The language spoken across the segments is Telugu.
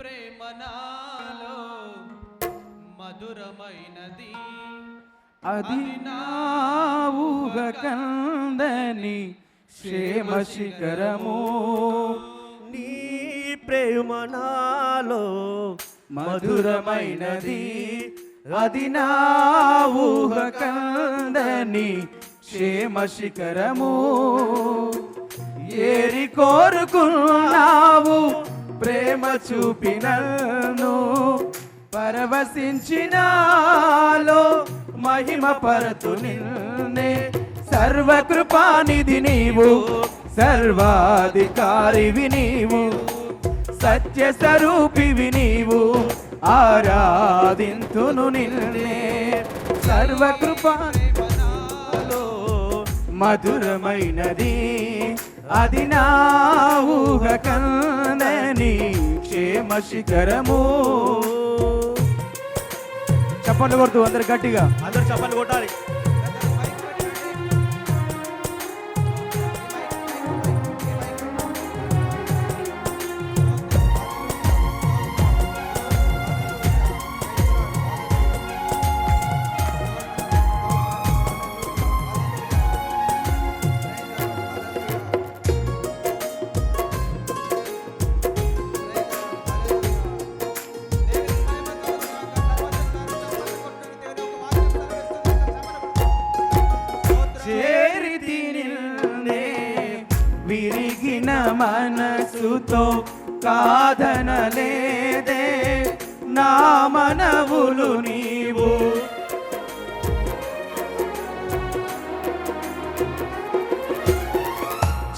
ప్రేమ నాలో మధురమైనది అది నా ఊహ కందని క్షేమ శిఖరము. నీ ప్రేమ నాలో మధురమైనది. అది నా ఊహ కందని క్షేమ శిఖరము. ఏరి కోరుకున్నావు ప్రేమ చూపినను పరవశించినాలో మహిమ పరతు నిన్నే. సర్వకృపానిధి నీవు సర్వాధికారివి నీవు సత్య స్వరూపివి నీవు ఆరాధింతును నిన్నే. సర్వకృపా నాలో మధురమైనది అది నా ఊహ కందని క్షేమ శిఖరము. చప్పట్లు కొడుతూ అందరు గట్టిగా. అందరు చప్పట్లు కొట్టాలి. మనసుతో కాదనలేదే నా మనవులు నీవు.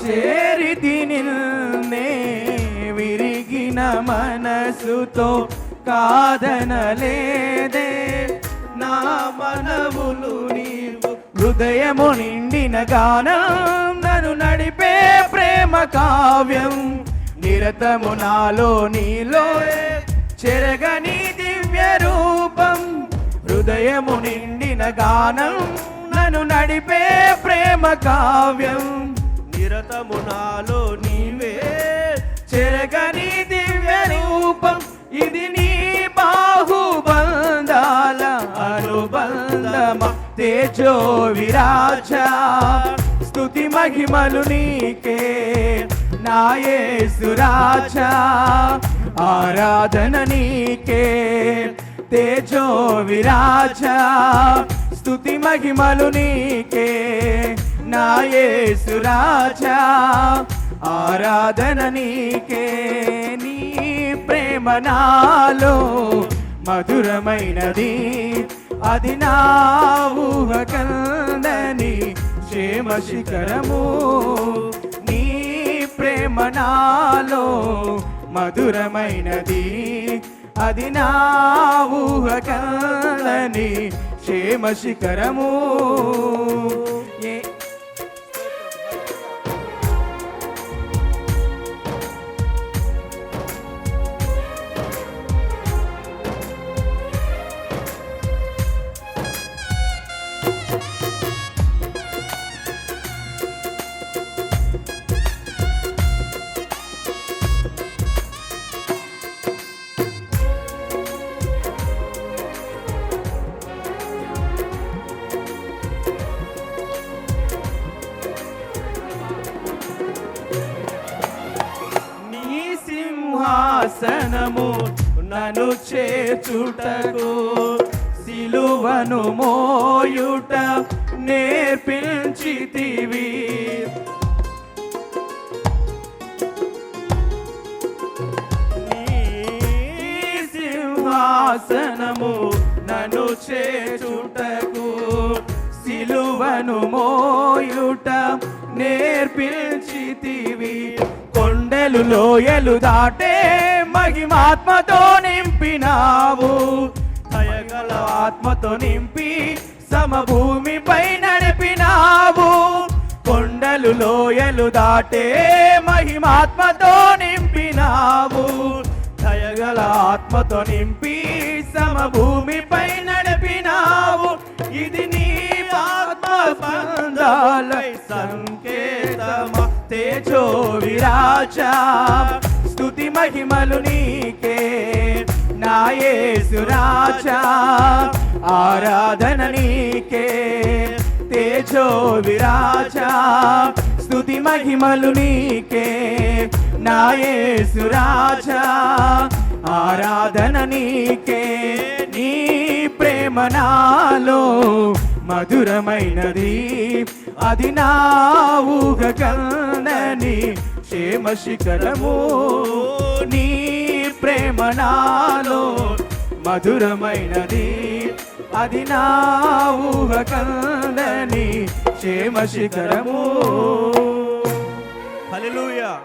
చేరితి నిన్నే విరిగిన మనసుతో కాదనలేదే నా మనవులు నీవు. హృదయము నిండిన గానం నన్ను నడిపే కావ్యం నిరతము నాలో నీలో చెరగని దివ్య రూపం హృదయము నిండిన గానం నన్ను నడిపే ప్రేమ కావ్యం నిరతము నాలో నీవే చెరగని దివ్య రూపం ఇది నీ బాహుబంధాల అనుబంధమ తేజో విరాజా మహిమలు నీకే. నాయే సురాజా ఆరాధన నీకే. తేజో విరాజ స్థుతి మహిమలు నీకే. నాయే సురాజా ఆరాధన నీకే. నీ ప్రేమ నాలో మధురమైనది. అది నా ఊహ కందని క్షేమ శిఖరము. నీ ప్రేమ నాలో మధురమైనది. అది నా ఊహ కందని క్షేమ శిఖరము. సింహాసనము నన్ను చేచుటకు సిలువను మోయుట నేర్పించితివి. నీ సింహాసనము నన్ను చేచుటకు సిలువను మోయుట నేర్పించితివి. కొండలు లోయలు దాటే మహిమాత్మతో నింపినావు. దయగల ఆత్మతో నింపి సమభూమిపై నడిపినావు. కొండలు లోయలు దాటే మహిమాత్మతో నింపినావు. దయగల ఆత్మతో నింపి సమభూమిపై నడిపినావు. ఇది నీ ఆత్మ స్పందాలై సంకేతమ? తేజో విరాజ. మహిమలు నీకే. నా యేసు ఆరాధన నీకే. తేజో విరాజా స్తుతి మహిమలు నీకే. నా యేసు ఆరాధన నీకే. నీ ప్రేమ నాలో మధురమైనది. అది నా ఊహ కందని క్షేమ శిఖరము నీ ప్రేమ నాలో మధురమైనది. అది నా ఊహ కందని క్షేమ శిఖరము. హల్లెలూయా.